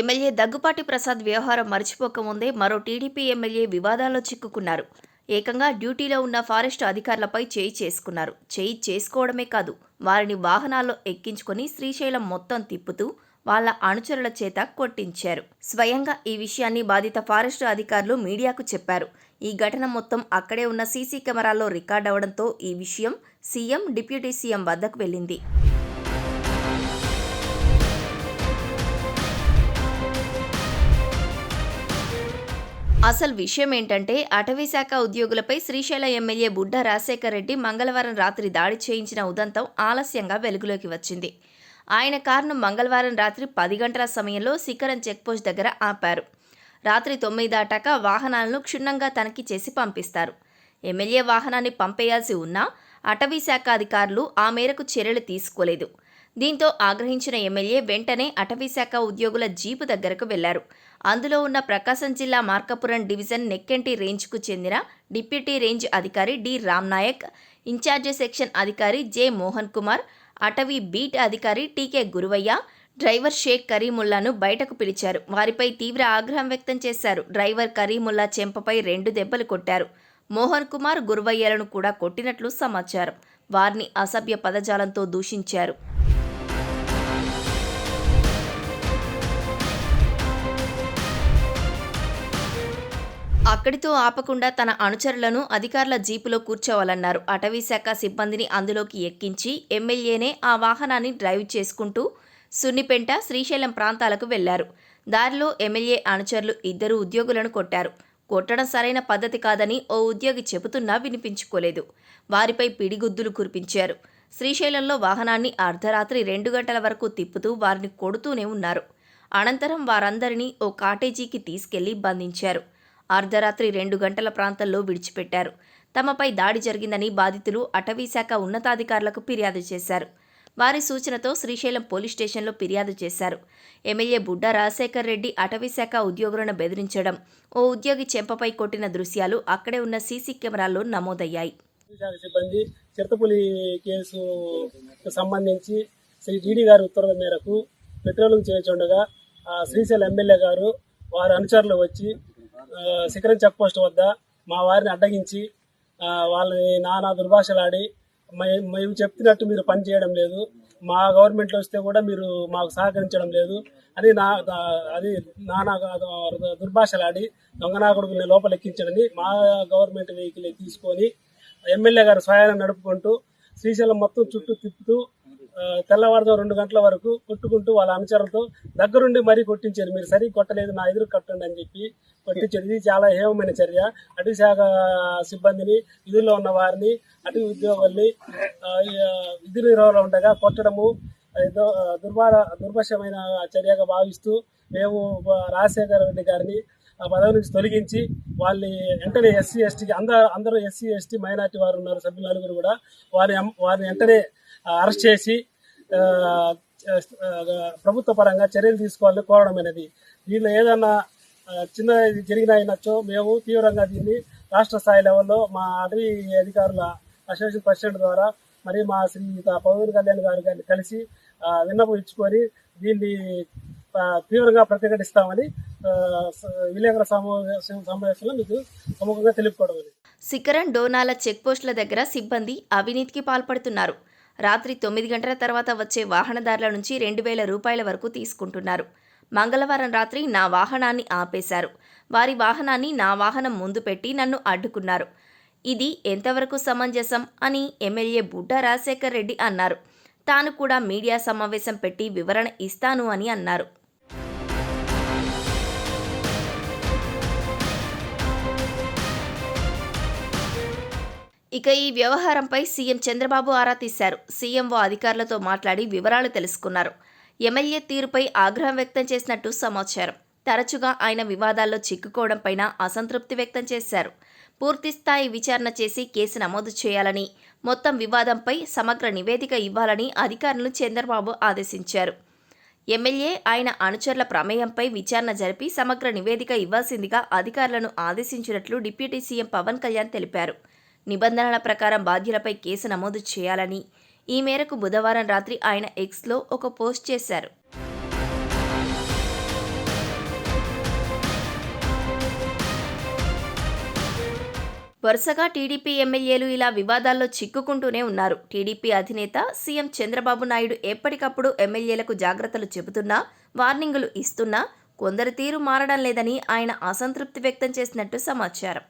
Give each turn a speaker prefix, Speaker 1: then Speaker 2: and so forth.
Speaker 1: MLA Daggubati Prasad వ్యవహారం మర్చిపోకముందే మరో TDP MLA వివాదాల్లో చిక్కుకున్నారు. ఏకంగా డ్యూటీలో ఉన్న ఫారెస్ట్ అధికారులపై చేయి చేసుకున్నారు. చేయి చేసుకోవడమే కాదు వారిని వాహనాల్లో ఎక్కించుకొని శ్రీశైలం మొత్తం తిప్పుతూ వాళ్ళ అనుచరుల చేత కొట్టించారు. స్వయంగా ఈ విషయాన్ని బాధిత ఫారెస్ట్ అధికారులు మీడియాకు చెప్పారు. ఈ ఘటన మొత్తం అక్కడే ఉన్న సీసీ కెమెరాల్లో రికార్డ్ అవడంతో ఈ విషయం సీఎం డిప్యూటీ సీఎం వద్దకు వెళ్ళింది. అసలు విషయం ఏంటంటే అటవీ శాఖ ఉద్యోగులపై శ్రీశైల ఎమ్మెల్యే బుడ్డ రాజశేఖర్ రెడ్డి మంగళవారం రాత్రి దాడి చేయించిన ఉదంతం ఆలస్యంగా వెలుగులోకి వచ్చింది. ఆయన కారును మంగళవారం రాత్రి పది గంటల సమయంలో శిఖరం చెక్పోస్ట్ దగ్గర ఆపారు. రాత్రి తొమ్మిది దాటాక వాహనాలను క్షుణ్ణంగా తనిఖీ చేసి పంపిస్తారు. ఎమ్మెల్యే వాహనాన్ని పంపేయాల్సి ఉన్నా అటవీ శాఖ అధికారులు ఆ మేరకు చర్యలు తీసుకోలేదు. దీంతో ఆగ్రహించిన ఎమ్మెల్యే వెంటనే అటవీ శాఖ ఉద్యోగుల జీపు దగ్గరకు వెళ్ళారు. అందులో ఉన్న ప్రకాశం జిల్లా మార్కాపురం డివిజన్ నెక్కెంటి రేంజ్కు చెందిన డిప్యూటీ రేంజ్ అధికారి డి రామ్నాయక్ ఇన్ఛార్జ్ సెక్షన్ అధికారి జె మోహన్ కుమార్ అటవీ బీట్ అధికారి టీకే గురువయ్య డ్రైవర్ షేక్ కరీముల్లాను బయటకు పిలిచారు. వారిపై తీవ్ర ఆగ్రహం వ్యక్తం చేశారు. డ్రైవర్ కరీముల్లా చెంపపై రెండు దెబ్బలు కొట్టారు. మోహన్ కుమార్ గురువయ్యలను కూడా కొట్టినట్లు సమాచారం. వారిని అసభ్య పదజాలంతో దూషించారు. అక్కడితో ఆపకుండా తన అనుచరులను అధికారుల జీపులో కూర్చోవాలన్నారు. అటవీశాఖ సిబ్బందిని అందులోకి ఎక్కించి ఎమ్మెల్యేనే ఆ వాహనాన్ని డ్రైవ్ చేసుకుంటూ సున్నిపెంట శ్రీశైలం ప్రాంతాలకు వెళ్ళారు. దారిలో ఎమ్మెల్యే అనుచరులు ఇద్దరు ఉద్యోగులను కొట్టారు. కొట్టడం సరైన పద్ధతి కాదని ఓ ఉద్యోగి చెబుతున్నా వినిపించుకోలేదు. వారిపై పిడిగుద్దులు కురిపించారు. శ్రీశైలంలో వాహనాన్ని అర్ధరాత్రి రెండు గంటల వరకు తిప్పుతూ వారిని కొడుతూనే ఉన్నారు. అనంతరం వారందరినీ ఓ కాటేజీకి తీసుకెళ్ళి బంధించారు. అర్ధరాత్రి రెండు గంటల ప్రాంతంలో విడిచిపెట్టారు. తమపై దాడి జరిగిందని బాధితులు అటవీశాఖ ఉన్నతాధికారులకు ఫిర్యాదు చేశారు. వారి సూచనతో శ్రీశైలం పోలీస్ స్టేషన్లో ఫిర్యాదు చేశారు. ఎమ్మెల్యే బుడ్డ రాజశేఖర్ రెడ్డి అటవీశాఖ ఉద్యోగులను బెదిరించడం ఓ ఉద్యోగి చెంపపై కొట్టిన దృశ్యాలు అక్కడే ఉన్న సీసీ కెమెరాల్లో నమోదయ్యాయి.
Speaker 2: సిబ్బంది చిరతపులి కేసు సంబంధించి శ్రీ టీడీ గారి ఉత్తర్వుల మేరకు పెట్రోలింగ్ చేస్తుండగా శ్రీశైలం ఎమ్మెల్యే గారు వారి అనుచరులు వచ్చి శిఖరం చెక్ పోస్ట్ వద్ద మా వారిని అడ్డగించి వాళ్ళని నానా దుర్భాషలాడి మేము చెప్తున్నట్టు మీరు పని చేయడం లేదు మా గవర్నమెంట్లో వస్తే కూడా మీరు మాకు సహకరించడం లేదు అని నా అది నానా దుర్భాషలాడి దొంగనాకుడుకుని లోపల ఎక్కించడని మా గవర్నమెంట్ వెహికల్ తీసుకొని ఎమ్మెల్యే గారు స్వయాన్ని నడుపుకుంటూ శ్రీశైలం మొత్తం చుట్టూ తిప్పుతూ తెల్లవారుతో రెండు గంటల వరకు కొట్టుకుంటూ వాళ్ళ అనుచరులతో దగ్గరుండి మరీ కొట్టించారు. మీరు సరి కొట్టలేదు నా ఎదురు కట్టండి అని చెప్పి కొట్టించారు. ఇది చాలా హేమమైన చర్య. అటవీ శాఖ సిబ్బందిని విధుల్లో ఉన్న వారిని అటవీ ఉద్యోగుల్ని విధి నిర్వహణలో ఉండగా కొట్టడము ఏదో దుర్భార దుర్భా దుర్భషమైన చర్యగా భావిస్తూ మేము రాజశేఖర రెడ్డి గారిని ఆ పదవి నుంచి తొలగించి వాళ్ళని వెంటనే ఎస్సీ ఎస్టీకి అందరూ అందరూ ఎస్సీ ఎస్టీ మైనార్టీ వారు ఉన్నారు. సభ్యులు నలుగురు కూడా. వారి వారిని వెంటనే అరెస్ట్ చేసి ప్రభుత్వ పరంగా చర్యలు తీసుకోవాలని కోరడం అనేది దీనిలో ఏదన్నా చిన్న జరిగినాయినచ్చో మేము తీవ్రంగా దీన్ని రాష్ట్ర స్థాయి లెవెల్లో మా అటవీ అధికారుల అసోసియేషన్ ప్రెసిడెంట్ ద్వారా మరి మా శ్రీ పవన్ కళ్యాణ్ గారు గారిని కలిసి విన్నపం ఇచ్చుకొని దీన్ని తీవ్రంగా ప్రతిఘటిస్తామని ఆ, విలేకరుల సమావేశం సమావేశంలో మీకు సముఖంగా తెలుపుకోవడం అనేది.
Speaker 1: శిఖరం డోనాల చెక్పోస్టుల దగ్గర సిబ్బంది అవినీతికి పాల్పడుతున్నారు. రాత్రి తొమ్మిది గంటల తర్వాత వచ్చే వాహనదారుల నుంచి రెండు వేల రూపాయల వరకు తీసుకుంటున్నారు. మంగళవారం రాత్రి నా వాహనాన్ని ఆపేశారు. వారి వాహనాన్ని నా వాహనం ముందు పెట్టి నన్ను అడ్డుకున్నారు. ఇది ఎంతవరకు సమంజసం అని ఎమ్మెల్యే బుడ్డ రాజశేఖర్ రెడ్డి అన్నారు. తాను కూడా మీడియా సమావేశం పెట్టి వివరణ ఇస్తాను అని అన్నారు. ఇక ఈ వ్యవహారంపై సీఎం చంద్రబాబు ఆరా తీశారు. సీఎంఓ అధికారులతో మాట్లాడి వివరాలు తెలుసుకున్నారు. ఎమ్మెల్యే తీరుపై ఆగ్రహం వ్యక్తం చేసినట్టు సమాచారం. తరచుగా ఆయన వివాదాల్లో చిక్కుకోవడంపైన అసంతృప్తి వ్యక్తం చేశారు. పూర్తిస్థాయి విచారణ చేసి కేసు నమోదు చేయాలని మొత్తం వివాదంపై సమగ్ర నివేదిక ఇవ్వాలని అధికారులను చంద్రబాబు ఆదేశించారు. ఎమ్మెల్యే ఆయన అనుచరుల ప్రమేయంపై విచారణ జరిపి సమగ్ర నివేదిక ఇవ్వాల్సిందిగా అధికారులను ఆదేశించినట్లు డిప్యూటీ సీఎం పవన్ కళ్యాణ్ తెలిపారు. నిబంధనల ప్రకారం బాధ్యులపై కేసు నమోదు చేయాలని. ఈ మేరకు బుధవారం రాత్రి ఆయన ఎక్స్లో ఒక పోస్ట్ చేశారు. వరుసగా టీడీపీ ఎమ్మెల్యేలు ఇలా వివాదాల్లో చిక్కుకుంటూనే ఉన్నారు. టీడీపీ అధినేత సీఎం చంద్రబాబు నాయుడు ఎప్పటికప్పుడు ఎమ్మెల్యేలకు జాగ్రత్తలు చెబుతున్నా వార్నింగులు ఇస్తున్నా కొందరి తీరు మారడం లేదని ఆయన అసంతృప్తి వ్యక్తం చేసినట్టు సమాచారం.